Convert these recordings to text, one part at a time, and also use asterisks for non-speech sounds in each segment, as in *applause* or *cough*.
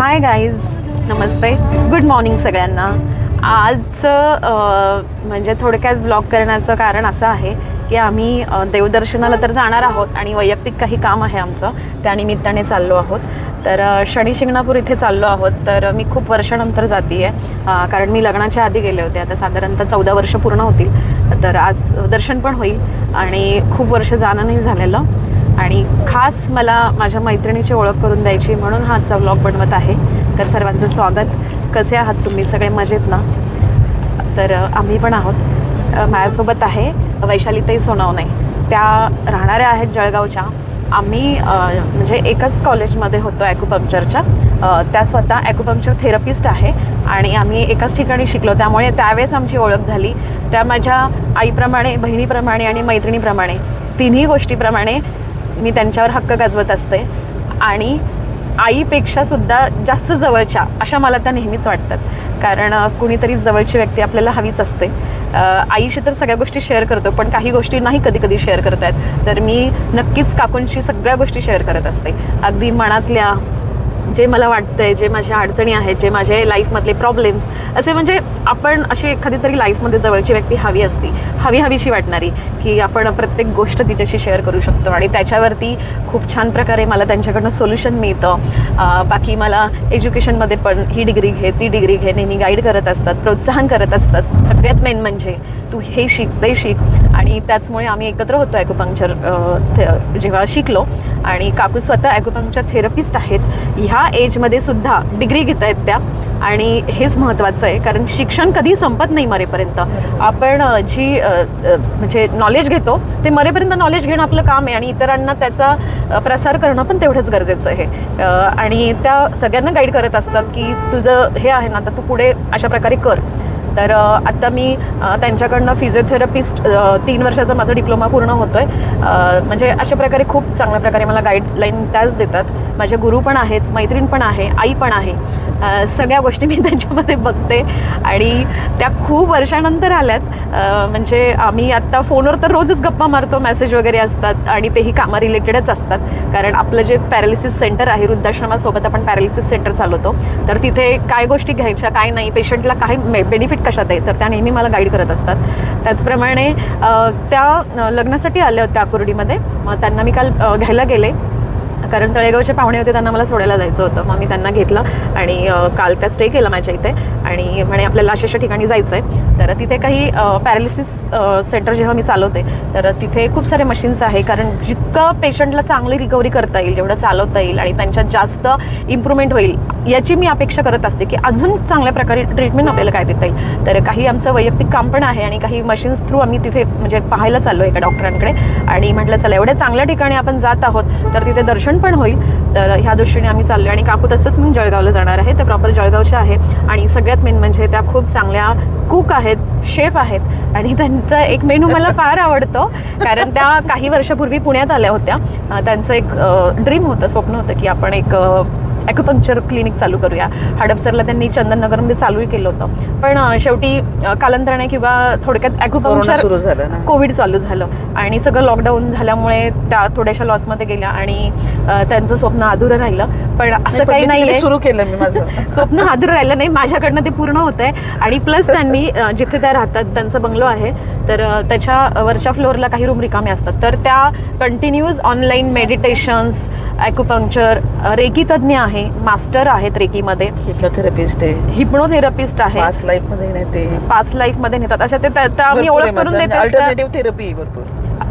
हाय guys नमस्ते. Good morning सगळ्यांना. आजचं म्हणजे थोडक्यात ब्लॉग करण्याचं कारण असं आहे की आम्ही देवदर्शनाला तर जाणार आहोत आणि वैयक्तिक काही काम आहे आमचं. त्यानिमित्ताने चाललो आहोत. तर शनी शिंगणापूर इथे चाललो आहोत. तर मी खूप वर्षानंतर जाते आहे कारण मी लग्नाच्या आधी गेले होते. आता साधारणतः चौदा वर्ष पूर्ण होतील. तर आज दर्शन पण होईल आणि खूप वर्ष जाणं नाही झालेलं. आणि खास मला माझ्या मैत्रिणीची ओळख करून द्यायची म्हणून हा आजचा व्लॉग बनवत आहे. तर सर्वांचं स्वागत. कसे आहात तुम्ही? सगळे मजेत ना? तर आम्ही पण आहोत. माझ्यासोबत आहे वैशालीताई सोनवणे. त्या राहणाऱ्या आहेत जळगावच्या. आम्ही म्हणजे एकच कॉलेजमध्ये होतो ॲक्युपंक्चरच्या त्या स्वतः ॲक्युपंक्चर थेरपिस्ट आहे आणि आम्ही एकाच ठिकाणी शिकलो. त्यामुळे त्यावेळेस आमची ओळख झाली. त्या माझ्या आईप्रमाणे बहिणीप्रमाणे आणि मैत्रिणीप्रमाणे तिन्ही गोष्टीप्रमाणे मी त्यांच्यावर हक्क गाजवत असते. आणि आईपेक्षा सुद्धा जास्त जवळच्या अशा मला त्या नेहमीच वाटतात. कारण कुणीतरी जवळची व्यक्ती आपल्याला हवीच असते. आईशी तर सगळ्या गोष्टी शेअर करतो पण काही गोष्टी नाही कधी कधी शेअर करत आहेत तर मी नक्कीच काकूंशी सगळ्या गोष्टी शेअर करत असते. अगदी मनातल्या जे मला वाटतंय जे माझ्या अडचणी आहेत जे माझे लाईफमधले प्रॉब्लेम्स असे म्हणजे आपण अशी एखादी तरी लाईफमध्ये जवळची व्यक्ती हवी असती हवी हवीशी वाटणारी की आपण प्रत्येक गोष्ट तिच्याशी शेअर करू शकतो. आणि त्याच्यावरती खूप छान प्रकारे मला त्यांच्याकडनं सोल्युशन मिळतं. बाकी मला एज्युकेशनमध्ये पण ही डिग्री घे ती डिग्री घे नेहमी गाईड करत असतात प्रोत्साहन करत असतात. सगळ्यात मेन म्हणजे तू हे शिक ते शिक. आणि त्याचमुळे आम्ही एकत्र होतो ॲक्युपंक्चर जेव्हा शिकलो आणि काकू स्वतः ॲक्युपंक्चर थेरपिस्ट आहेत. ह्या एजमध्ये सुद्धा डिग्री घेत आहेत त्या. आणि हेच महत्त्वाचं आहे कारण शिक्षण कधी संपत नाही मरेपर्यंत. आपण जी म्हणजे नॉलेज घेतो ते मरेपर्यंत नॉलेज घेणं आपलं काम आहे आणि इतरांना त्याचा प्रसार करणं पण तेवढंच गरजेचं आहे. आणि त्या सगळ्यांना गाईड करत असतात की तुझं हे आहे ना आता तू पुढे अशा प्रकारे कर. तर आत्ता मी त्यांच्याकडनं फिजिओथेरपिस्ट तीन वर्षाचा माझा डिप्लोमा पूर्ण होतो आहे म्हणजे अशा प्रकारे खूप चांगल्या प्रकारे मला गाईडलाईन त्याच देतात. माझे गुरु पण आहेत मैत्रीण पण आहे आई पण आहे. सगळ्या गोष्टी मी त्यांच्यामध्ये बघते. आणि त्या खूप वर्षानंतर आल्यात. म्हणजे आम्ही आत्ता फोनवर तर रोजच गप्पा मारतो मेसेज वगैरे असतात आणि तेही कामा रिलेटेडच असतात. कारण आपलं जे पॅरालिसिस सेंटर आहे वृद्धाश्रमासोबत आपण पॅरालिसिस सेंटर चालवतो. तर तिथे काय गोष्टी घ्यायच्या काय नाही पेशंटला काय बेनिफिट कशात आहे तर त्या नेहमी मला गाईड करत असतात. त्याचप्रमाणे त्या लग्नासाठी आल्या होत्या आकुर्डीमध्ये मग त्यांना मी काल घ्यायला गेले. कारण तळेगावचे पाहुणे होते त्यांना मला सोडायला जायचं होतं. मग मी त्यांना घेतलं आणि काल त्या स्टे केलं माझ्या इथे. आणि म्हणे आपल्याला अशा अशा ठिकाणी जायचं आहे तर तिथे काही पॅरालिसिस सेंटर जेव्हा मी चालवते तर तिथे खूप सारे मशीन्स आहे. कारण जितकं पेशंटला चांगली रिकव्हरी करता येईल जेवढं चालवता येईल आणि त्यांच्यात जास्त इम्प्रूव्हमेंट होईल याची मी अपेक्षा करत असते की अजून चांगल्या प्रकारे ट्रीटमेंट आपल्याला काय देता येईल. तर काही आमचं वैयक्तिक काम पण आहे आणि काही मशीन्स थ्रू आम्ही तिथे म्हणजे पाहायला चाललो एका डॉक्टरांकडे आणि म्हटलं चला एवढ्या चांगल्या ठिकाणी आपण जात आहोत तर तिथे दर्शन पण होईल. तर ह्या दृष्टीने आम्ही चाललो आणि काकू तसंच मी जळगावला जाणार आहे. ते प्रॉपर जळगावच्या आहे. आणि सगळ्यात मेन म्हणजे त्या खूप चांगल्या कुक आहेत शेफ आहेत. आणि त्यांचा एक मेनू मला फार आवडतो कारण त्या काही वर्षापूर्वी पुण्यात आल्या होत्या. त्यांचं एक ड्रीम होतं स्वप्न होतं की आपण एक ॲक्युपंक्चर क्लिनिक चालू करूया. हडपसरला त्यांनी चंदननगरमध्ये चालूही केलं होतं. पण शेवटी कालांतराने किंवा थोडक्यात ॲक्युपंक्चर सुरू झालं ना. कोविड चालू झालं. आणि सगळं लॉकडाऊन झाल्यामुळे त्या थोड्याशा लॉसमध्ये गेल्या आणि त्यांचं स्वप्न अधुरं राहिलं. पण असं काही नाही सुरू केलं मी माझं. *laughs* स्वप्न अधुरं राहिलं नाही माझ्याकडनं ते पूर्ण होत आहे आणि प्लस त्यांनी जिथे त्या राहतात त्यांचा बंगलो आहे. तर त्याच्या वरच्या फ्लोअरला काही रूम रिकामे असतात. तर त्या continues online meditations acupuncture reiki तज्ज्ञ आहे मास्टर आहेत रेकीमध्ये हिप्नोथेरपिस्ट आहे. हिप्नोथेरपिस्ट आहे. पास्ट लाईफमध्ये नाही ते. पास्ट नेतात. अशा ते त्या त्या आम्ही ओळख करून देते भरपूर.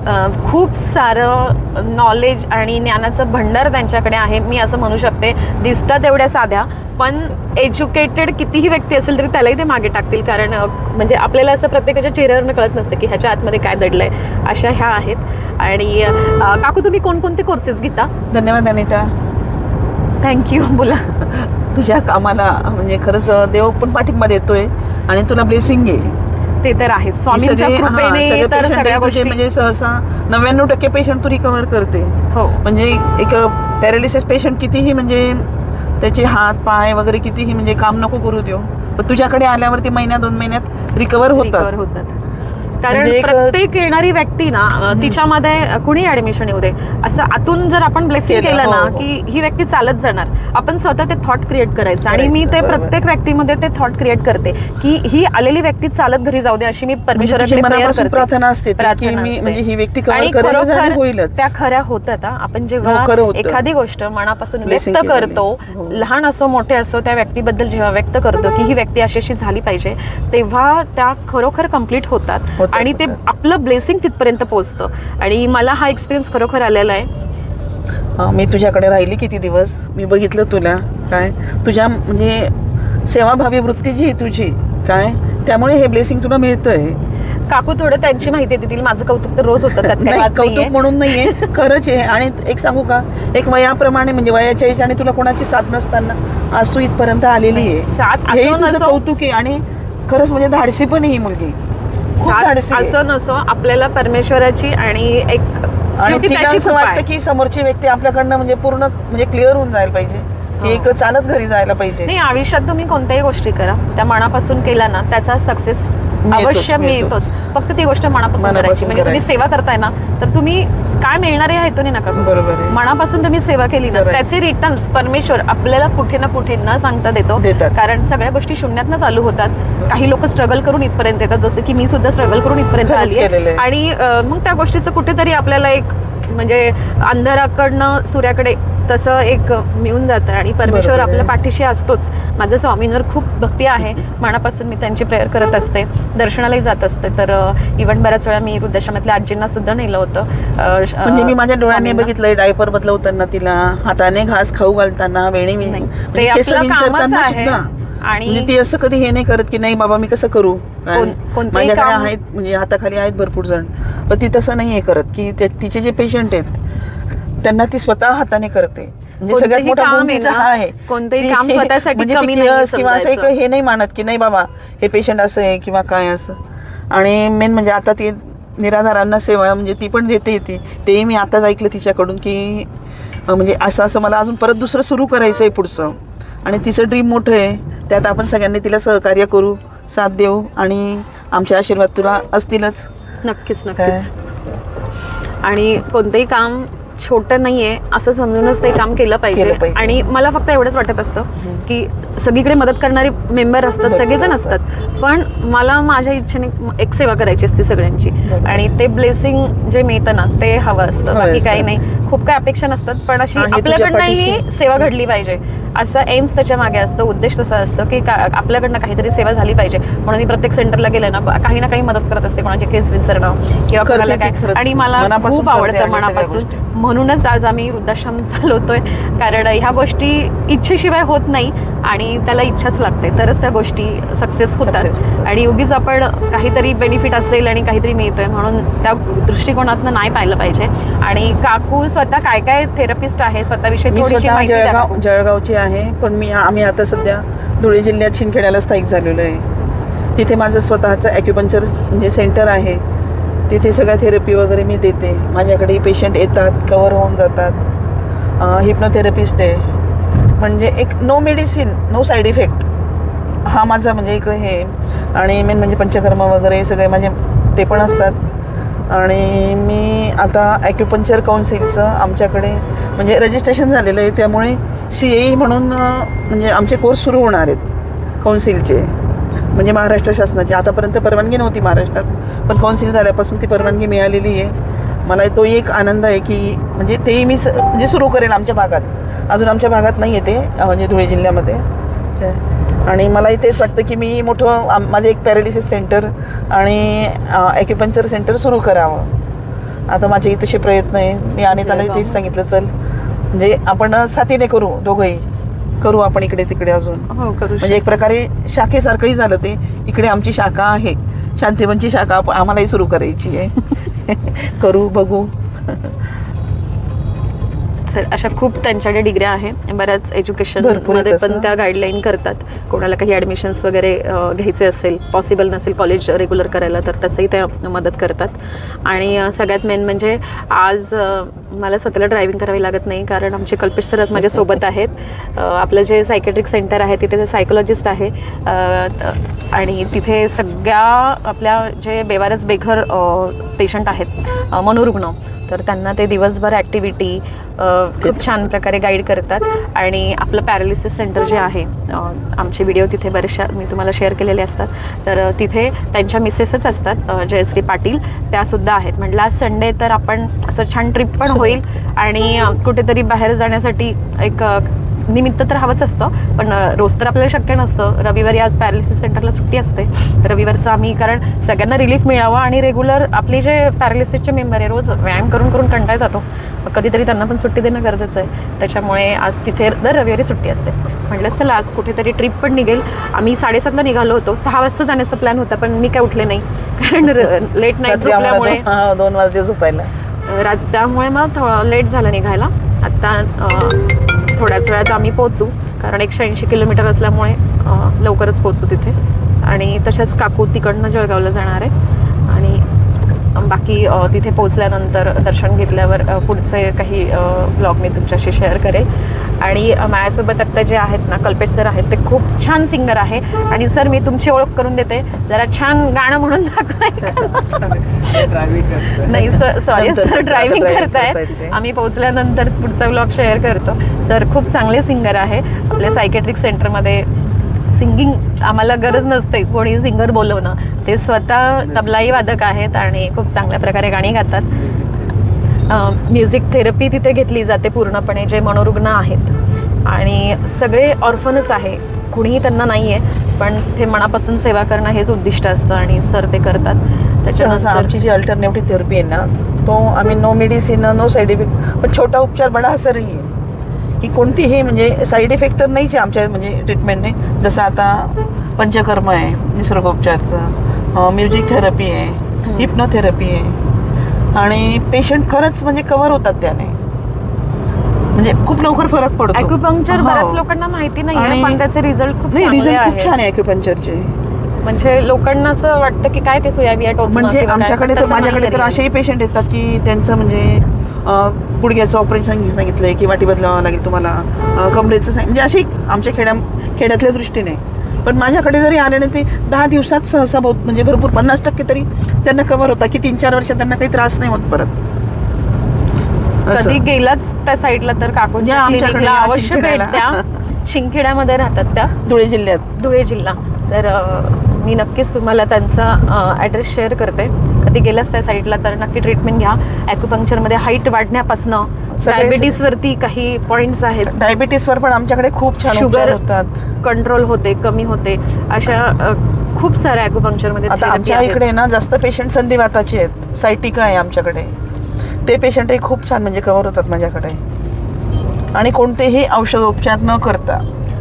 अ, खूप सारं नॉलेज आणि ज्ञानाचं भंडार त्यांच्याकडे आहे. मी असं म्हणू शकते दिसतात एवढ्या साध्या पण एज्युकेटेड कितीही व्यक्ती असेल तरी त्यालाही ते मागे टाकतील. कारण अ, म्हणजे आपल्याला असं प्रत्येकाच्या चेहऱ्यावरनं कळत नसतं की ह्याच्या आतमध्ये काय दडलंय. अशा ह्या आहेत. आणि अ, काकू तुम्ही कोणकोणते कोर्सेस घेता? धन्यवाद अनिता. थँक्यू बोला. तुझ्या कामाला म्हणजे खरंच देव पण पाठिंबा देतोय आणि तुला ब्लेसिंग आहे. ते तर आहे. स्वामींच्या सगळे- हा, कृपेने सगळे तर patient सगळ्या आहे तुझे गोष्टी म्हणजे सहसा नव्याण्णव टक्के पेशंट तू रिकवर करते. हो. म्हणजे एक पॅरालिसिस पेशंट कितीही म्हणजे त्याचे हात पाय वगैरे कितीही म्हणजे काम नको करू देऊ. पण तुझ्याकडे आल्यावरती महिन्या दोन महिन्यात रिकवर होतात. रिकवर होतात. कारण म्हणजे एक- प्रत्येक येणारी व्यक्ती ना अ, तिच्यामध्ये कुणी ऍडमिशन येऊ दे असं आतून जर आपण ब्लेसिंग केलं, केलं ना हो, हो. की ही व्यक्ती चालत जाणार आपण स्वतः ते थॉट क्रिएट करायचं आणि मी ते करायचं, बरोबर. प्रत्येक व्यक्तीमध्ये ते थॉट क्रिएट करते की ही आलेली व्यक्ती चालत घरी जाऊ दे अशी मी म्हणजे परमेश्वराकडे तुझी prayer मनापासून करते. प्रार्थना असते ती, की प्रार्थना मी असते. म्हणजे ही व्यक्ती cover आणि करेलच आणि खरोखर होईलच. त्या खऱ्या होतात हा. आपण जेव्हा हो, खरं होतं. एखादी गोष्ट मनापासून Blessing व्यक्त केलेली. करतो हो. लहान असो मोठे असो त्या व्यक्तीबद्दल जेव्हा व्यक्त करतो की ही व्यक्ती अशी अशी झाली पाहिजे तेव्हा त्या खरोखर कंप्लीट होतात होतात, आणि ते. आपलं ब्लेसिंग तिथपर्यंत पोहोचतं. आणि मला हा एक्सपिरियन्स खरोखर आलेला आहे. हा, मी तुझ्याकडे राहिली किती दिवस? मी बघितलं तुला. काय? तुझ्या म्हणजे सेवाभावी वृत्ती जी आहे तुझी काय? त्यामुळे हे ब्लेसिंग तुला मिळतंय. काकू थोडं त्यांची माहिती देतील. माझं कौतुक तर रोज होतं त्यात *laughs* काही नाही वाद कौतुक नाहीये. म्हणून नाहीये. *laughs* खरंच आहे. आणि एक सांगू का? एक वयाप्रमाणे म्हणजे वयाच्या याच्याने तुला कोणाची साथ नसताना आज तू इथपर्यंत आलेली आहे. साथ हे तुझं नसो. कौतुक आहे. आणि खरंच म्हणजे धाडसी पण आहे ही मुलगी. साथ. असं नसो आपल्याला परमेश्वराची आणि एक आणि तिला असं वाटतं. की समोरची व्यक्ती आपल्याकडनं म्हणजे पूर्ण म्हणजे क्लिअर होऊन जायला पाहिजे की एक चालत घरी जायला पाहिजे नाही आयुष्यात तुम्ही कोणत्याही गोष्टी करा त्या मनापासून केला ना त्याचा सक्सेस अवश्य मिळतोच. फक्त ती गोष्ट मनापासून करायची म्हणजे तुम्ही. सेवा करताय ना तर तुम्ही काय मिळणार आहे हेतूने नका. बरोबर. मनापासून तुम्ही सेवा केली ना. त्याचे रिटर्न्स परमेश्वर आपल्याला कुठे ना कुठे न सांगता देतो. कारण सगळ्या गोष्टी शून्यातनं चालू होतात काही लोक स्ट्रगल करून इथपर्यंत येतात जसं की मी सुद्धा स्ट्रगल करून इथपर्यंत आली आहे. आणि मग त्या गोष्टीचं कुठेतरी आपल्याला एक म्हणजे अंधाराकडनं सूर्याकडे तसं एक मिळून जातं आणि परमेश्वर. आपल्या पाठीशी असतोच. माझं स्वामींवर खूप भक्ती आहे. मनापासून मी त्यांची प्रेयर करत असते. दर्शनालाही जात असते. तर इव्हन बऱ्याच वेळा मी वृद्धाश्रमातल्या आजींना सुद्धा नेलं होतं. म्हणजे मी माझ्या डोळ्यांनी. बघितलंय डायपर बदलवताना तिला हाताने घास खाऊ घालताना वेणी म्हणजे आहे. आणि- म्हणजे ती असं कधी हे नाही करत की नाही बाबा मी कसं करू? माझ्याकडे आहेत म्हणजे हाताखाली आहेत भरपूर जण. पण ती तसं नाही हे करत की तिचे जे पेशंट आहेत त्यांना ती स्वतः हाताने करते. म्हणजे सगळ्यात मोठा गुण तिचा हा आहे. कोणतंही ती- काम *laughs* स्वतःसाठी म्हणजे ती कमी नाही किळस किंवा असं एक. हे नाही मानत की नाही बाबा हे पेशंट असं आहे किंवा काय असं. आणि मेन म्हणजे आता ती निराधारांना सेवा म्हणजे ती पण देते ती. तेही मी आताच ऐकलं तिच्याकडून की म्हणजे असं असं मला अजून परत दुसरं सुरू करायचं आहे पुढचं. आणि तिचं ड्रीम मोठं आहे. त्यात आपण सगळ्यांनी तिला सहकार्य करू साथ देऊ आणि आमचे आशीर्वाद तुला असतीलच. नक्कीच नक्कीच. आणि कोणतंही काम छोटं नाहीये असं समजूनच ते काम केलं पाहिजे. आणि मला फक्त एवढंच वाटत असतं की सगळीकडे मदत करणारे मेंबर असतात सगळेजण असतात. पण मला माझ्या इच्छेने एक सेवा करायची असते सगळ्यांची. आणि ते ब्लेसिंग जे मिळतं ना ते हवं असतं बाकी काही. नाही खूप काही अपेक्षा नसतात पण अशी आहे आपल्याकडनंही. सेवा घडली पाहिजे असा एम्स त्याच्यामागे असतो उद्देश तसा असतो की आपल्याकडनं काहीतरी सेवा झाली पाहिजे म्हणून मी प्रत्येक सेंटरला गेले ना काही ना काही मदत करत असते कोणाचे केस विसरणं किंवा कोणाला काय. आणि मला खूप आवडतं मनापासून. म्हणूनच आज आम्ही वृद्धाश्रम *laughs* चालवतोय. कारण ह्या गोष्टी इच्छेशिवाय होत नाही आणि त्याला इच्छाच लागते. तरच त्या गोष्टी सक्सेस होतात. आणि उगीच आपण काहीतरी बेनिफिट असेल आणि काहीतरी मिळतंय म्हणून त्या दृष्टिकोनातनं नाही पाहिलं पाहिजे. आणि काकू स्वतः काय काय थेरपिस्ट आहे? स्वतःविषयी थोडीशी जळगाव. जळगावची आहे पण मी आम्ही आता सध्या धुळे जिल्ह्यात शिंदखेड्याला स्थायिक झालेलो आहे. तिथे माझं स्वतःचं ॲक्युपंक्चर म्हणजे सेंटर आहे. तिथे सगळ्या थेरपी वगैरे मी देते. माझ्याकडे पेशंट येतात कवर होऊन जातात. हिप्नोथेरपिस्ट आहे. म्हणजे एक no medicine no side effect हा माझा म्हणजे एक हे. आणि मेन म्हणजे पंचकर्म वगैरे सगळे माझे ते पण असतात. आणि मी आता ॲक्युपंचर काउन्सिलचं आमच्याकडे म्हणजे रजिस्ट्रेशन झालेलं आहे. त्यामुळे सी ए म्हणून म्हणजे आमचे कोर्स सुरू होणार आहेत. काउन्सिलचे म्हणजे महाराष्ट्र शासनाची. आतापर्यंत परवानगी नव्हती महाराष्ट्रात. पण काउन्सिल झाल्यापासून ती परवानगी मिळालेली आहे. मला तो एक आनंद आहे की म्हणजे तेही मी स म्हणजे सुरू करेल आमच्या भागात. अजून आमच्या भागात नाही येते म्हणजे धुळे जिल्ह्यामध्ये. आणि मलाही तेच वाटतं की मी मोठं माझं एक पॅरालिसिस सेंटर आणि ॲक्युपंक्चर सेंटर सुरू करावं. आता माझे तसे प्रयत्न आहे मी आणि त्याला तेच सांगितलं चल. म्हणजे आपण साथीने करू दोघंही. करू आपण इकडे तिकडे अजून. हो करू म्हणजे एक प्रकारे शाखेसारखंही झालं ते. इकडे आमची शाखा आहे. शांतीवनची शाखा आम्हालाही सुरू करायची आहे. *laughs* करू बघू. *laughs* तर अशा खूप त्यांच्याकडे डिग्र्या आहे बऱ्याच एज्युकेशनमध्ये पण. त्या गाईडलाईन करतात. कोणाला काही ॲडमिशन्स वगैरे घ्यायचे असेल पॉसिबल नसेल कॉलेज रेग्युलर करायला तर तसंही त्या मदत करतात. आणि सगळ्यात मेन म्हणजे आज मला स्वतःला ड्रायव्हिंग करावी लागत नाही कारण आमचे कल्पेश सर आज माझ्यासोबत आहेत. आपलं जे सायकेट्रिक सेंटर आहे तिथे सायकोलॉजिस्ट आहे आणि तिथे सगळ्या आपल्या जे बेवारस बेघर पेशंट आहेत मनोरुग्ण तर त्यांना ते दिवसभर ॲक्टिव्हिटी खूप छान प्रकारे गाईड करतात. आणि आपलं पॅरालिसिस सेंटर जे आहे आमचे व्हिडिओ तिथे बरेचशा मी तुम्हाला शेअर केलेले असतात. तर तिथे त्यांच्या मिसेसच असतात जयश्री पाटील. त्यासुद्धा आहेत. म्हटलं आज संडे तर आपण असं छान ट्रिप पण होईल. आणि कुठेतरी बाहेर जाण्यासाठी एक निमित्त तर हवंच असतं पण रोज तर आपल्याला शक्य नसतं. रविवारी आज पॅरालिसिस सेंटरला सुट्टी असते. रविवारचं आम्ही कारण सगळ्यांना रिलीफ मिळावं आणि रेग्युलर आपले जे पॅरालिसिसचे मेंबर आहे रोज व्यायाम करून करून कंटाळ जातो. मग कधीतरी त्यांना पण सुट्टी देणं गरजेचं आहे. त्याच्यामुळे आज तिथे दर रविवारी सुट्टी असते. म्हटलं चला आज कुठेतरी ट्रिप पण निघेल. आम्ही साडेसातला निघालो होतो. सहा वाजता जाण्याचा प्लॅन होता पण मी काय उठले नाही. कारण लेट नाईट झोपल्यामुळे. दोन- वाजले झोपायला. त्यामुळे मग थोडं लेट झालं निघायला. आत्ता थोड्याच वेळात आम्ही पोचू कारण एकशे ऐंशी किलोमीटर असल्यामुळे लवकरच पोचू तिथे. आणि तशाच काकू तिकडनं जळगावला जाणार आहे आणि बाकी तिथे पोचल्यानंतर दर्शन घेतल्यावर पुढचे काही ब्लॉग मी तुमच्याशी शेअर करेल. आणि माझ्यासोबत आत्ता जे आहेत ना कल्पेश सर आहेत ते खूप छान सिंगर आहे. आणि सर मी तुमची ओळख करून देते. जरा छान गाणं म्हणून *laughs* नाही सर सॉरी सर ड्रायव्हिंग करतायत. आम्ही पोहोचल्यानंतर पुढचा ब्लॉग शेअर करतो. सर खूप चांगले सिंगर आहे. आपल्या सायकेट्रिक सेंटरमध्ये सिंगिंग आम्हाला गरज नसते. कोणी सिंगर बोलवणं. ते स्वतः तबलाई वादक आहेत आणि खूप चांगल्या प्रकारे गाणी गातात. म्युझिक थेरपी तिथे घेतली जाते पूर्णपणे जे मनोरुग्ण आहेत. आणि सगळे ऑर्फनच आहे. कुणीही त्यांना नाही आहे पण ते मनापासून सेवा करणं हेच उद्दिष्ट असतं आणि सर ते करतात. सहसा त्याच्यानंतर आमची जी अल्टरनेटिव्ह थेरपी आहे ना तो आम्ही no medicine no side effect पण छोटा उपचार बडा असरही आहे की कोणतीही म्हणजे साईड इफेक्ट तर नाहीच आहे आमच्या म्हणजे ट्रीटमेंटने जसं आता पंचकर्म आहे निसर्गोपचारचं. म्युझिक थेरपी आहे हिप्नोथेरपी आहे. आणि पेशंट खरंच म्हणजे कव्हर होतात त्याने. म्हणजे खूप लवकर फरक पडतो. ॲक्युपंक्चर हो. बऱ्याच लोकांना माहिती नाही पण त्याचे रिझल्ट खूप नाही रिझल्ट खूप छान आहे ॲक्युपंक्चरचे म्हणजे लोकांना असं वाटतं की काय ते सोया बिया टोचणं म्हणजे आमच्याकडे तर माझ्याकडे तर. असेही पेशंट येतात की त्यांचं म्हणजे गुडघ्याचं ऑपरेशन सांगितलंय की वाटी बदलावं लागेल तुम्हाला. कमरेचं म्हणजे अशी आमच्या खेड्या खेड्यातल्या दृष्टीने. पण माझ्याकडे जरी आले ना ते दहा दिवसात सहसा बहुत म्हणजे भरपूर पन्नास टक्के तरी त्यांना कव्हर होता की तीन चार वर्षात त्यांना काही त्रास नाही होत परत. कधी गेलाच त्या साईडला तर काकूंच्या या आमच्याकडे क्लिनिकला या अवश्य भेट शिंदखेड्याला. द्या. शिंखेड्यामध्ये राहतात त्या. धुळे जिल्ह्यात. धुळे जिल्हा. तर अ, मी नक्कीच तुम्हाला त्यांचा ॲड्रेस शेअर करते. कधी गेलास त्या साईडला तर नक्की ट्रीटमेंट घ्या. ॲक्युपंक्चरमध्ये हाईट वाढण्यापासनं डायबिटीसवरती काही पॉईंट्स आहेत. डायबिटीसवर पण आमच्याकडे खूप छान शुगर होतात. कंट्रोल होते कमी होते. अशा खूप साऱ्या ॲक्युपंक्चरमध्ये आता आमच्या. इकडे ना जास्त पेशंट संधिवाताचे आहेत. सायटिका आहे आमच्याकडे. ते पेशंटही खूप छान म्हणजे कव्हर होतात माझ्याकडे. आणि कोणतेही औषधोपचार न करता.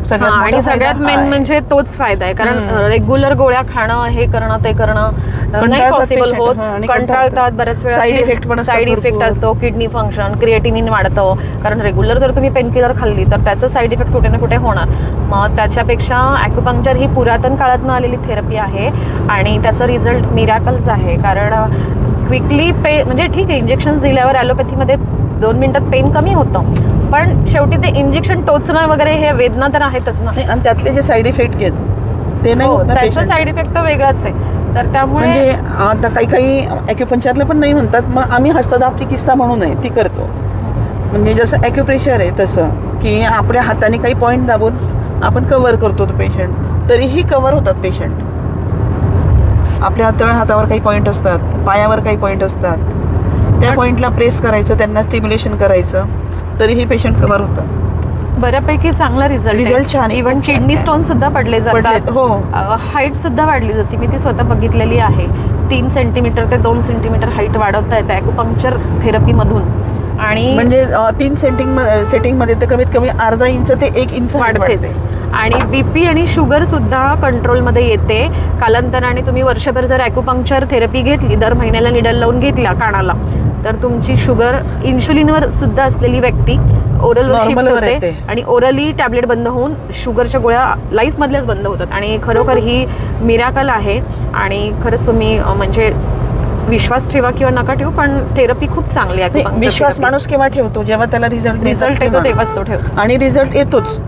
सगळ्यात हा, मोठा आणि फायदा सगळ्यात हा मेन आहे. म्हणजे तोच फायदा आहे कारण. रेग्युलर गोळ्या खाणं हे करणं ते करणं नाही कंटाळतात पॉसिबल patient, होत हा, आणि कंटाळतात कंटाळतात. बऱ्याच वेळा Side effect पण असतात साईड इफेक्ट भरपूर. असतो किडनी फंक्शन क्रिएटिनिन वाढतं कारण रेग्युलर जर तुम्ही पेनकिलर खाल्ली तर त्याचं साईड इफेक्ट कुठे ना कुठे होणार मग त्याच्यापेक्षा ॲक्युपंक्चर ही पुरातन काळातनं आलेली थेरपी आहे आणि त्याचा रिझल्ट मिरॅकल्स आहे कारण क्विकली पे म्हणजे ठीक आहे इंजेक्शन्स दिल्यावर ॲलोपॅथीमध्ये दोन मिनिटात पेन कमी होतं पण शेवटी ते इंजेक्शन टोचणं वगैरे हे वेदना तर आहेतच ना. आणि त्यातले जे साईड इफेक्ट आहेत ते नाही हो होत ना त्याचा patient. साईड इफेक्ट तर वेगळाच आहे. तर त्यामुळे म्हणजे आता काही काही ॲक्युपंचरला पण नाही म्हणतात मग आम्ही हस्तदाबची किस्ता म्हणून आहे ती करतो. म्हणजे जसं ॲक्युप्रेशर आहे तसं की आपल्या हाताने काही पॉईंट दाबून आपण कव्हर करतो तो पेशंट तरीही कव्हर होतात पेशंट आपल्या तळ हातावर काही पॉईंट असतात पायावर काही पॉईंट असतात. त्या पॉईंटला प्रेस करायचं त्यांना स्टिम्युलेशन करायचं. तरीही पेशंट कव्हर होतात. बऱ्यापैकी चांगला रिझल्ट Result छान आहे, इव्हन किडनी. स्टोन सुद्धा पडले जातात. पडलेत, हो. हाईट सुद्धा वाढली जाते. मी ती स्वतः बघितलेली आहे. तीन सेंटीमीटर ते दोन सेंटीमीटर हाईट वाढवता येते ॲक्युपंक्चर थेरपीमधून आणि म्हणजे अं, तीन सेटिंग सेटिंगमध्ये तर कमीत कमी अर्धा इंच ते एक इंच height वाढते. वाढतेच आणि बीपी आणि शुगर सुद्धा कंट्रोलमध्ये येते. कालांतराने तुम्ही वर्षभर जर ॲक्युपंक्चर थेरपी घेतली दर महिन्याला निडल लावून घेतला कानाला तर तुमची शुगर इन्शुलिनवर सुद्धा असलेली व्यक्ती ओरलवर शिफ्ट होते. आणि ओरली टॅबलेट बंद होऊन शुगरच्या गोळ्या लाईफमधल्याच बंद होतात. आणि खरोखर ही मिराकल आहे. आणि खरंच तुम्ही म्हणजे विश्वास ठेवा किंवा नका ठेवू पण थेरपी खूप चांगली आहे. विश्वास माणूस केव्हा ठेवतो? जेव्हा त्याला रिझल्ट रिझल्ट येतो तेव्हाच तो ठेव आणि रिझल्ट येतोच.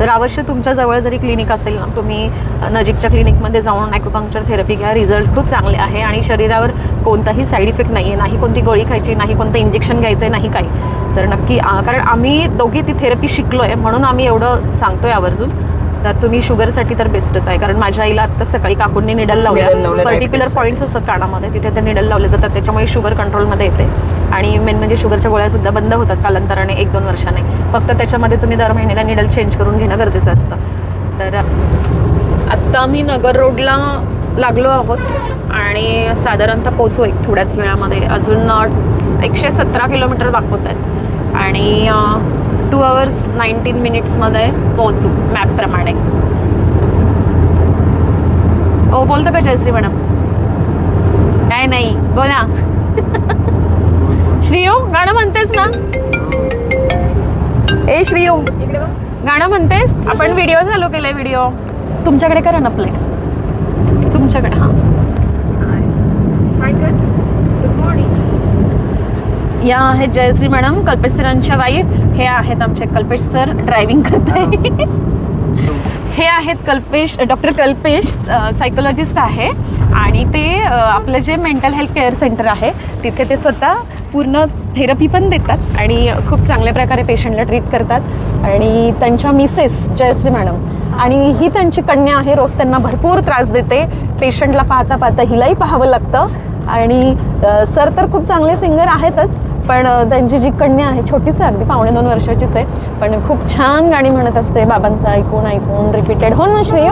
तर अवश्य तुमच्याजवळ जरी क्लिनिक असेल ना तुम्ही नजीकच्या क्लिनिकमध्ये जाऊन ॲक्युपंक्चर थेरपी घ्या. रिझल्ट खूप चांगले आहे आणि शरीरावर कोणताही साईड इफेक्ट नाही आहे नाही कोणती गोळी खायची नाही कोणतं इंजेक्शन घ्यायचं आहे नाही काही. तर नक्की कारण आम्ही दोघी ती थेरपी शिकलो आहे म्हणून आम्ही एवढं सांगतो आहे आवर्जून. तर तुम्ही शुगरसाठी तर बेस्टच आहे. कारण माझ्या आईला आत्ता सकाळी काकूंनी निडल लावल्या. पर्टिक्युलर पॉईंट्स असतात कानामध्ये. तिथे ते निडल लावले जातात. त्याच्यामुळे शुगर कंट्रोलमध्ये येते. आणि मेन म्हणजे शुगरच्या गोळ्या सुद्धा बंद होतात कालांतराने एक दोन वर्षाने. फक्त त्याच्यामध्ये तुम्ही दर महिन्याला निडल चेंज करून घेणं गरजेचं असतं. तर आत्ता आम्ही नगर रोडला लागलो आहोत. आणि साधारणतः पोचू एक थोड्याच वेळामध्ये. अजून एकशे सतरा किलोमीटर दाखवत आहेत. आणि टू अवर्स नाईन्टीन मिनिट्समध्ये पोहोचू मॅपप्रमाणे ओ बोलतं का जयश्री मॅडम? काय नाही बोला. *laughs* श्रीयो गाणं म्हणतेस ना? ए श्रीयो गाणं म्हणतेस? आपण व्हिडिओ चालू केलाय व्हिडिओ तुमच्याकडे करा ना प्ले तुमच्याकडे हां. या आहेत जयश्री मॅडम कल्पेश सरांच्या वाईफ हे आहेत आमचे कल्पेश सर ड्रायव्हिंग करत आहे हे आहेत कल्पेश डॉक्टर कल्पेश सायकोलॉजिस्ट आहे. आणि ते अ, आपलं जे मेंटल हेल्थ केअर सेंटर आहे तिथे ते स्वतः पूर्ण थेरपी पण देतात आणि खूप चांगल्या प्रकारे पेशंटला ट्रीट करतात. आणि त्यांच्या मिसेस जयश्री मॅडम. आणि ही त्यांची कन्या आहे रोज त्यांना भरपूर त्रास देते. पेशंटला पाहता पाहता हिलाही पाहावं लागतं. आणि सर तर खूप चांगले सिंगर आहेतच. पण त्यांची जी कन्या आहे छोटीच आहे अगदी पावणे दोन वर्षाचीच आहे पण खूप छान गाणी म्हणत असते बाबांचं ऐकून ऐकून रिपीटेड हो ना श्रेय?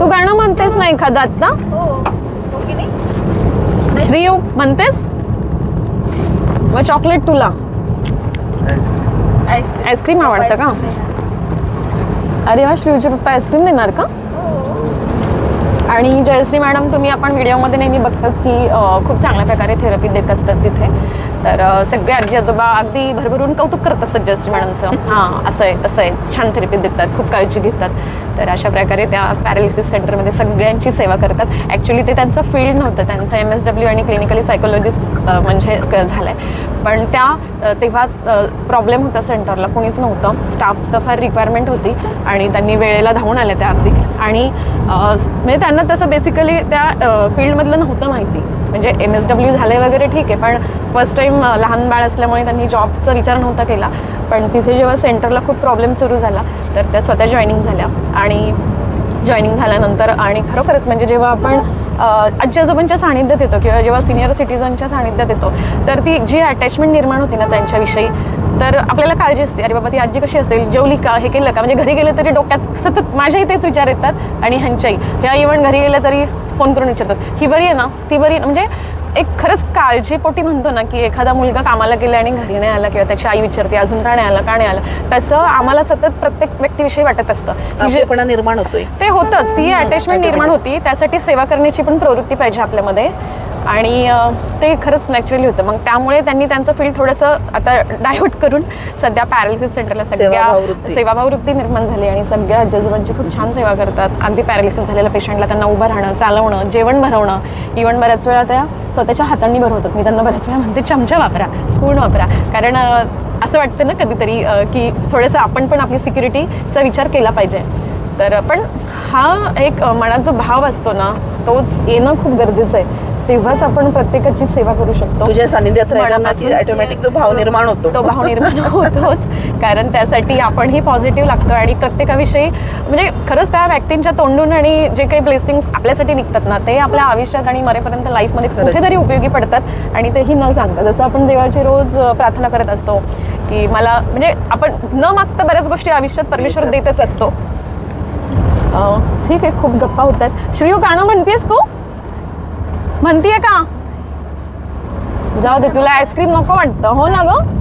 तू गाणं म्हणतेस ना एखादं आत्ता श्रेय म्हणतेस? मग चॉकलेट तुला. आईस्क्रीम आवडतं का? अरे वा श्रीयूचे पप्पा आईस्क्रीम देणार का? आणि जयश्री मॅडम तुम्ही आपण व्हिडिओमध्ये नेहमी बघताच की खूप चांगल्या प्रकारे थेरपी देत असतात तिथे. तर सगळे आजी आजोबा अगदी भरभरून कौतुक करत असतात जयश्री मॅडमचं. हां. असं आहे तसं आहे. छान थेरपी देतात खूप काळजी घेतात. तर अशा प्रकारे त्या पॅरालिसिस सेंटरमध्ये सगळ्यांची सेवा करतात. ॲक्च्युली ते त्यांचं फील्ड नव्हतं. त्यांचं एम एस डब्ल्यू आणि क्लिनिकली सायकोलॉजिस्ट म्हणजे झालं आहे पण त्या तेव्हा प्रॉब्लेम होता सेंटरला कोणीच नव्हतं. स्टाफचं फार रिक्वायरमेंट होती आणि त्यांनी वेळेला धावून आल्या त्या अगदी. आणि म्हणजे त्यांना तसं बेसिकली त्या फील्डमधलं नव्हतं माहिती. म्हणजे एम एस डब्ल्यू झाले वगैरे ठीक आहे पण फर्स्ट टाईम लहान बाळ असल्यामुळे त्यांनी जॉबचा विचार नव्हता केला. पण तिथे जेव्हा सेंटरला खूप प्रॉब्लेम सुरू झाला तर त्या स्वतः जॉईनिंग झाल्या. आणि जॉईनिंग झाल्यानंतर आणि खरोखरच म्हणजे जेव्हा आपण आजी आजोबांच्या सानिध्यात येतो किंवा जेव्हा सिनियर सिटीजनच्या सानिध्यात येतो तर ती जी अटॅचमेंट निर्माण होती ना त्यांच्याविषयी तर आपल्याला काळजी असते. अरे बाबा ती आजी कशी असेल जेवली का हे केलं का? म्हणजे घरी गेले तरी डोक्यात सतत माझ्याही तेच विचार येतात आणि ह्यांच्याही. ह्या इव्हन घरी गेल्या तरी फोन करून विचारतात. ही बरी आहे ना? ती बरी आहे. म्हणजे एक खरंच काळजीपोटी म्हणतो ना की एखादा मुलगा कामाला गेला आणि घरी नाही आला किंवा त्याची आई विचारते अजून का नाही आला? का नाही आला? तसं आम्हाला सतत प्रत्येक व्यक्तीविषयी वाटत असतं. की जे आपलेपणा निर्माण होतोय. ते होतंच. ती अटॅचमेंट निर्माण होती. त्यासाठी सेवा करण्याची पण प्रवृत्ती पाहिजे आपल्यामध्ये. आणि ते खरंच नॅचरली होतं. मग त्यामुळे त्यांनी त्यांचं फील्ड थोडंसं आता डायव्हर्ट करून सध्या पॅरालिसिस सेंटरला सगळ्या सेवाभाववृत्ती. सेवाभाववृत्ती निर्माण झाली आणि सगळ्या आजीजोबांची खूप छान सेवा करतात. अगदी पॅरालिसिस झालेल्या पेशंटला त्यांना उभं राहणं चालवणं जेवण भरवणं इव्हन बऱ्याच वेळा त्या स्वतःच्या हातांनी भरवतात. मी त्यांना बऱ्याच वेळा म्हणते चमचा वापरा स्पून वापरा. कारण असं वाटतं ना कधीतरी की थोडंसं आपण पण आपली सिक्युरिटीचा विचार केला पाहिजे. तर पण हा एक मनात जो भाव असतो ना तोच येणं खूप गरजेचं आहे. तेव्हाच आपण प्रत्येकाची सेवा करू शकतो. तुझ्या सानिध्यात की. ऑटोमॅटिक जो भाव निर्माण होतो तो भाव निर्माण होतोच. कारण त्यासाठी आपणही पॉझिटिव्ह लागतो आणि प्रत्येकाविषयी म्हणजे खरंच त्या व्यक्तींच्या तोंडून आणि जे काही ब्लेसिंग्स आपल्यासाठी निघतात ना ते आपल्या आयुष्यात आणि मरेपर्यंत लाईफमध्ये. कुठेतरी उपयोगी पडतात आणि तेही न सांगता. जसं आपण देवाची रोज प्रार्थना करत असतो की मला म्हणजे आपण न मागता बऱ्याच गोष्टी आयुष्यात परमेश्वर देतच असतो. ठीक आहे खूप गप्पा होतात. श्रीयू गाणं म्हणतेस तू? म्हणतीये का? जाऊ दे तुला आईस्क्रीम नको वाटतं. हो ना गं?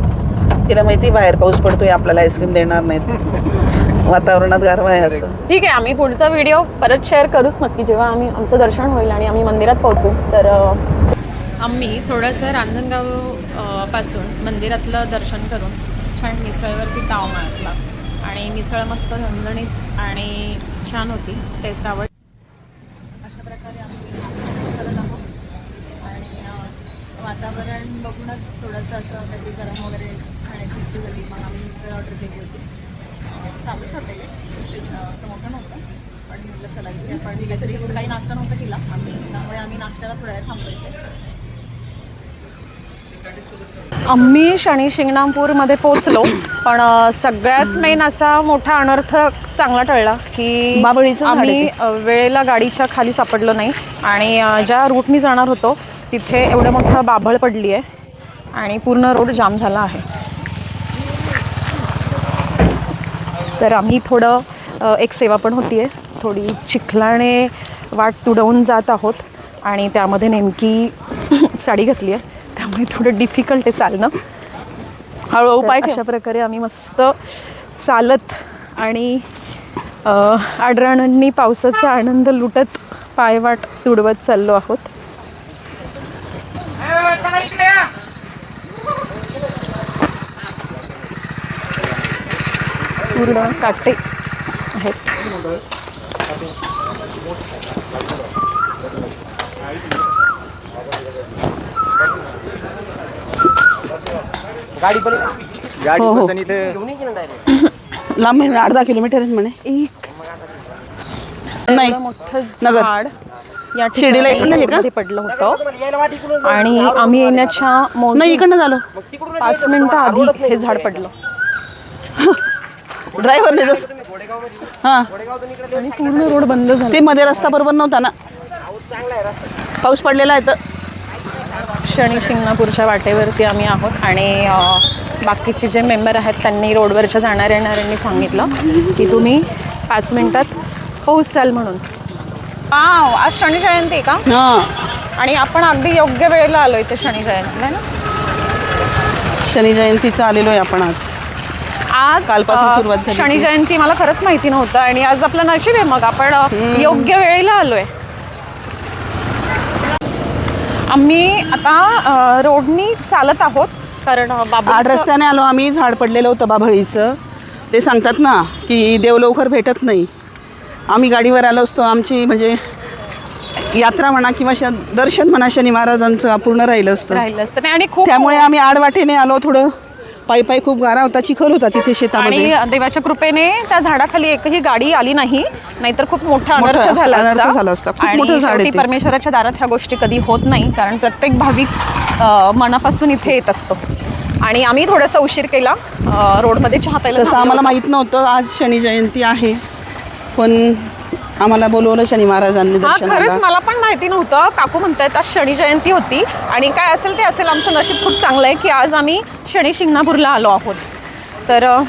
तिला माहिती बाहेर पाऊस पडतोय आपल्याला आईस्क्रीम देणार नाहीत. वातावरणात गारवा आहे असं. ठीक आहे आम्ही पुढचा व्हिडिओ परत शेअर करूच नक्की. जेव्हा आम्ही आमचं दर्शन होईल आणि आम्ही मंदिरात पोहोचू. तर आम्ही थोडंसं रांजणगाव अ, पासून मंदिरातलं दर्शन करून छान मिसळवरती ताव मारला. आणि मिसळ मस्त झणझणीत आणि छान होती. टेस्ट आवड अशा प्रकारे आम्ही नाश्ता करत आहोत आणि अ, वातावरण बघूनच थोडंसं असं काहीतरी गरम वगैरे खाण्याची इच्छा झाली. मग आम्ही मिसळ ऑर्डर केली होती. आहे त्याच्या असं मोठं नव्हतं पण म्हटलं चला इथे आपण काहीतरी काही नाश्ता नव्हता केला. आम्ही त्यामुळे आम्ही नाश्त्याला थोड्या वेळ थांबलो इथे आम्ही शनी शिंगणापूरमध्ये पोचलो पण सगळ्यात मेन असा मोठा अनर्थ चांगला टळला की बाभळीचं झाड आम्ही वेळेला गाडीच्या खाली सापडलो नाही. आणि ज्या रूटनी जाणार होतो तिथे एवढं मोठं बाभळ पडली आहे आणि पूर्ण रोड जाम झाला आहे. तर आम्ही थोडं एक सेवा पण होती आहे थोडी चिखलाने वाट तुडवून जात आहोत आणि त्यामध्ये नेमकी *laughs* साडी घातली आहे. त्यामुळे थोडं डिफिकल्ट आहे चालणं. हळूहळू पाय अशा प्रकारे आम्ही मस्त चालत आणि आडराणांनी पावसाचा आनंद लुटत पायवाट तुडवत चाललो आहोत. पूर्ण काटे आहेत. गाडी पण गाडी हो, हो. लांब अर्धा किलोमीटर आहे म्हणे. एक नाही मोठं नगर. या शिर्डीला इकडनं आहे का? पडलं होतं. आणि आम्ही येण्याच्या नाही मोजून इकडनं झालो. पाच मिनिटं आधी हे झाड पडलं. *laughs* ड्रायव्हरने जस हां. आणि पूर्ण रोड बंद झाला. ते मध्ये रस्ता बरोबर नव्हता ना. पाऊस पडलेला आहे तर. शनी शिंगणापूरच्या वाटेवरती आम्ही आहोत आणि अ, बाकीचे जे मेंबर आहेत त्यांनी रोडवरच्या जाणाऱ्या येणाऱ्यांनी सांगितलं की तुम्ही पाच मिनिटात पोहोचाल म्हणून. पाव. आज शनी जयंती आहे का? हां. आणि आपण अगदी योग्य वेळेला आलो इथे शनी जयंतीला ना? शनी जयंतीचं आलेलो आहे आपण आज. आज कालपासून अ, सुरुवात झाली शनी. जयंती मला खरंच माहिती नव्हतं आणि आज आपलं नशीब आहे मग. आपण अ, योग्य वेळेला आलोय. आम्ही आता अ, रोडनी चालत आहोत. कारण अ, बाबा रस्त्याने आलो आम्ही. झाड पडलेलं होतं बाभळीचं. ते सांगतात ना की देव लवकर भेटत नाही. आम्ही गाडीवर आलो असतो. आमची म्हणजे यात्रा म्हणा किंवा श दर्शन म्हणा शनी महाराजांचं अपूर्ण राहिलं असतं. राहिलं असतं. नाही, आणि खूप त्यामुळे आम्ही आडवाटेने आलो थोडं. पायी पायी खूप गारा होता चिखल होता तिथे शेतामध्ये. आणि देवाच्या कृपेने त्या झाडाखाली एकही गाडी आली नाही. नाहीतर खूप मोठा मोठा अनर्थ झाला अनर्थ झाला असता. खूप आणि मोठं झाड आहे शेवटी ते. परमेश्वराच्या दारात ह्या गोष्टी कधी होत नाही कारण प्रत्येक भाविक अ, मनापासून इथे येत असतो. आणि आम्ही थोडासा उशीर केला. अ, रोडमध्ये चहा प्यायला तसं थांबलो आम्हाला होतो. माहीत नव्हतं. आज शनी जयंती आहे. पण आम्हाला बोलवलं शनी महाराजांनी हा दर्शनाला. खरंच मला पण माहिती नव्हतं. काकू म्हणतायत आज शनी जयंती होती आणि काय असेल ते असेल. आमचं नशीब खूप चांगलं आहे की आज आम्ही शनी शिंगणापूरला आलो आहोत. तर अ,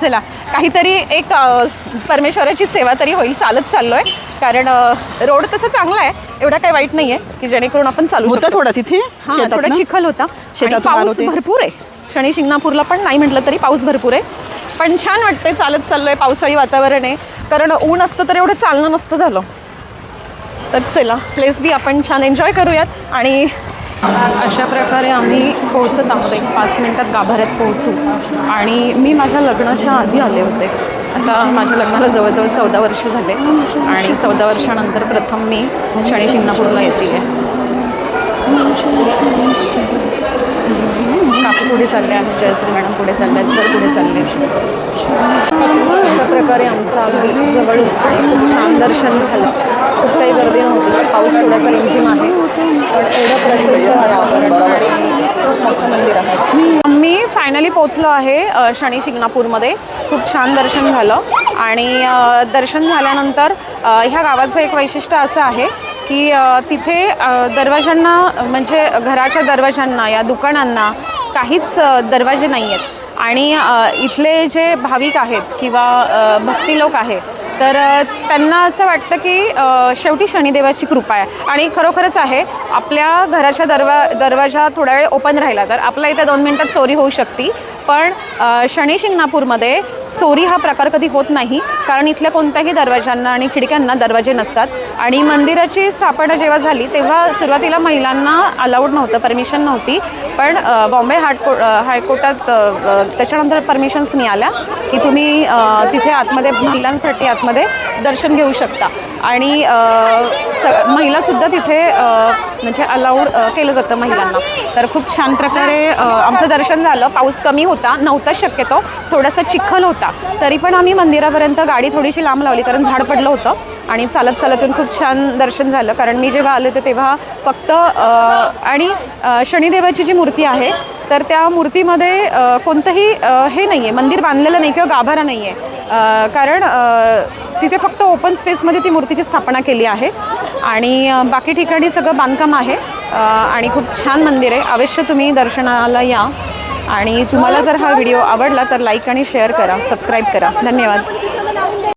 चला. काहीतरी एक अ, परमेश्वराची सेवा तरी होईल चालत चाललो आहे कारण अ, रोड तसं चांगला आहे. एवढा काही वाईट नाही आहे की जेणेकरून आपण चालू होतं शकतो. थोडं तिथे? हा थोडा? चिखल होता. आणि शेतातून आलो पाऊस ते. भरपूर आहे. शनी शिंगणापूरला पण नाही म्हटलं तरी पाऊस भरपूर आहे. पण छान वाटतंय चालत चाललोय. पावसाळी वातावरण आहे. कारण ऊन असतं तर एवढं चालणं नसतं झालं. तर चला प्लेस बी आपण छान एन्जॉय करूयात आणि अशा प्रकारे आम्ही पोहोचत आहोत. एक पाच मिनटात गाभाऱ्यात पोहोचू. आणि मी माझ्या लग्नाच्या आधी आले होते. आता माझ्या लग्नाला जवळजवळ चौदा वर्ष झाले. आणि चौदा वर्षानंतर प्रथम मी शनी शिंगणापूरला येते. आहे पुढे चालले आहेत जयश्री मॅडम पुढे चालले आहेत सर पुढे चालले अशा प्रकारे आमचं अगदी जवळ खूप छान दर्शन झालं. खूप काही गर्दी नव्हती. पाऊस थोडासा रिमझिम आहे. पण एवढं प्रशस्त वातावरण आणि मोठं मंदिर आहे. मी फायनली पोचलो आहे शनी शिंगणापूरमध्ये. खूप छान दर्शन झालं. आणि दर्शन झाल्यानंतर ह्या गावाचं एक वैशिष्ट्य असं आहे की तिथे दरवाजांना म्हणजे घराच्या दरवाजांना या दुकानांना काहीच दरवाजे नाही आहेत आणि इथले जे भाविक आहेत किंवा भक्ती लोक आहेत तर त्यांना असं वाटतं की शेवटी शनिदेवाची कृपा आहे. आणि खरोखरच आहे आपल्या घराच्या दरवा दरवाजा थोडा वेळ ओपन राहिला तर आपल्या इथे दोन मिनटात चोरी होऊ शकते. पण अ, शनी शिंगणापूरमध्ये चोरी हा प्रकार कधी होत नाही कारण इथल्या कोणत्याही दरवाजांना आणि खिडक्यांना दरवाजे नसतात. आणि मंदिराची स्थापना जेव्हा झाली तेव्हा सुरुवातीला महिलांना अलाउड नव्हतं परमिशन नव्हती. पण बॉम्बे हायको हायकोर्टात त्याच्यानंतर परमिशन्स मिळाल्या की तुम्ही तिथे आतमध्ये महिलांसाठी आतमध्ये दर्शन घेऊ शकता. आणि स महिलासुद्धा तिथे म्हणजे अलाउड केलं जातं महिलांना. तर खूप छान प्रकारे आमचं दर्शन झालं. पाऊस कमी होता नव्हता शक्यतो. थोडासा चिखल होता. तरी पण आम्ही मंदिरापर्यंत गाडी थोडीशी लांब लावली कारण झाड पडलं होतं. आणि चालत चालतून खूप छान दर्शन झालं. कारण मी जेव्हा आले होते तेव्हा फक्त आणि शनिदेवाची जी मूर्ती आहे तर त्या मूर्तीमध्ये कोणतंही हे नाही आहे मंदिर बांधलेलं नाही किंवा गाभारा नाही आहे कारण तिथे फक्त ओपन स्पेसमध्ये ती मूर्तीची स्थापना केली आहे. आणि बाकी ठिकाणी सगळं बांधकाम आहे. आणि खूप छान मंदिर आहे. अवश्य तुम्ही दर्शनाला या. आणि तुम्हाला जर हा व्हिडिओ आवडला तर लाईक आणि शेअर करा. सबस्क्राईब करा. धन्यवाद.